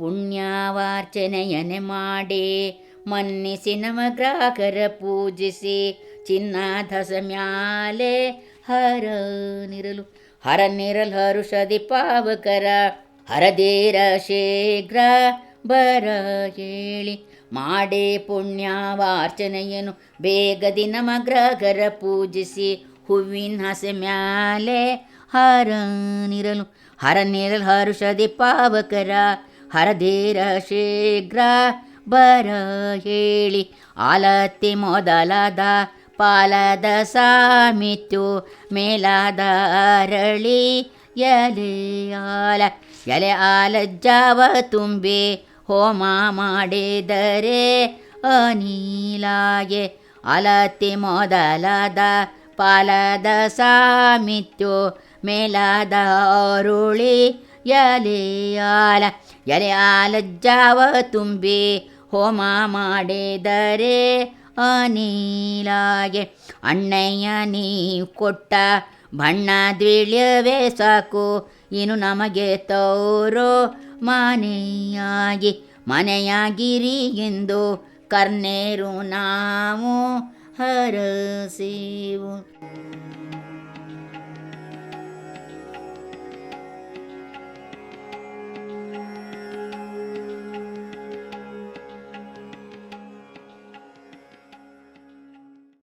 ಪುಣ್ಯವಾರ್ಚನೆಯನೆ ಮಾಡಿ, ಮನ್ನಿಸಿ ನಮಗ್ರಾಹಕರ ಪೂಜಿಸಿ, ಚಿನ್ನಾಧಸ ಮ್ಯಾಲೆ ಹರ ನಿರಲು. ಹರ ನಿರಲ್ ಹರುಷದಿ ಪಾವಕರ ಹರದೇರ ಶೀಘ್ರ ಬರ ಹೇಳಿ. ಮಾಡೇ ಪುಣ್ಯವಾರ್ಚನೆಯನು ಬೇಗದಿ ನಮಗ್ರಹರ ಪೂಜಿಸಿ, ಹೂವಿನ ಹಸೆ ಮ್ಯಾಲೆ ಹರ ನಿರಲು. ಹರ ನಿರಲ್ ಹರುಷದಿ ಪಾವಕರ ಹರದೇರ ಶೀಘ್ರ ಬರ ಹೇಳಿ. ಆಲತಿ ಮೊದಲಾದ ಪಾಲದ ಸಾಮಿತ್ಯು ಮೇಲಾದ ಅರಳಿ ಎಲೆ ಆಲ. ಎಲೆ ಆಲಜ್ಜಾವ ತುಂಬಿ ಹೋಮ ಮಾಡಿದರೆ ಅನಿಲಾಗೆ. ಅಲತಿ ಮೊದಲಾದ ಪಾಲದ ಸಾಮಿತ್ಯು ಮೇಲಾದ ಅರುಳಿ ಎಲೆ ಎಲೆಯಾಲ ಎಲೆ ಆಲಜ್ಜಾವ ತುಂಬಿ ಹೋಮ ಮಾಡಿದರೆ ಅನಿಲಾಗೆ. ಅಣ್ಣಯ್ಯ ನೀ ಕೊಟ್ಟ ಬಣ್ಣ ದ್ವಿಳ್ಯವೇ ಸಾಕು, ಇನ್ನು ನಮಗೆ ತೋರೋ ಮನೆಯಾಗಿ. ಮನೆಯಾಗಿರಿ ಎಂದು ಕರ್ನೇರು ನಾವು ಹರಸೇವು.